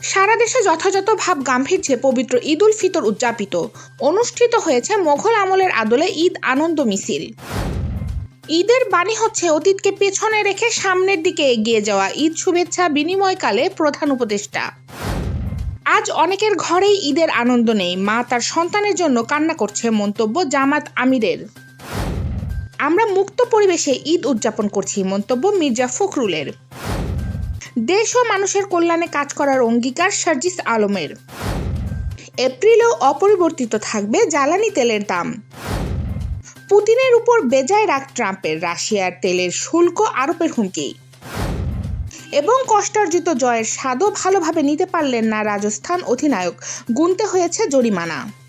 বাংলাদেশে যথাযথ ভাব গাম্ভীর্যে পবিত্র ঈদ উল ফিতর উদযাপিত। অনুষ্ঠিত হয়েছে মোঘল আমলের আদলে ঈদ আনন্দ মিছিল। ঈদের বাণী হচ্ছে অতীতকে পেছনে রেখে সামনের দিকে এগিয়ে যাওয়া। ঈদ শুভেচ্ছা বিনিময়কালে প্রধান উপদেষ্টা। আজ অনেকের ঘরেই ঈদের আনন্দ নেই। মা তার সন্তানের জন্য কান্না করছে মন্তব্য জামাত আমিরের। আমরা মুক্ত পরিবেশে ঈদ উদযাপন করছি, মন্তব্য মির্জা ফখরুলের। দেশ ও মানুষের কল্যাণে কাজ করার অঙ্গীকার সার্জিস আলমের। এপ্রিলেও অপরিবর্তিত থাকবে জ্বালানি তেলের দাম। পুতিনের উপর বেজায় রাগ ট্রাম্পের, রাশিয়ার তেলের শুল্ক আরোপের হুমকি। এবং কষ্টার্জিত জয়ের স্বাদও ভালোভাবে নিতে পারলেন না রাজস্থান অধিনায়ক, গুনতে হয়েছে জরিমানা।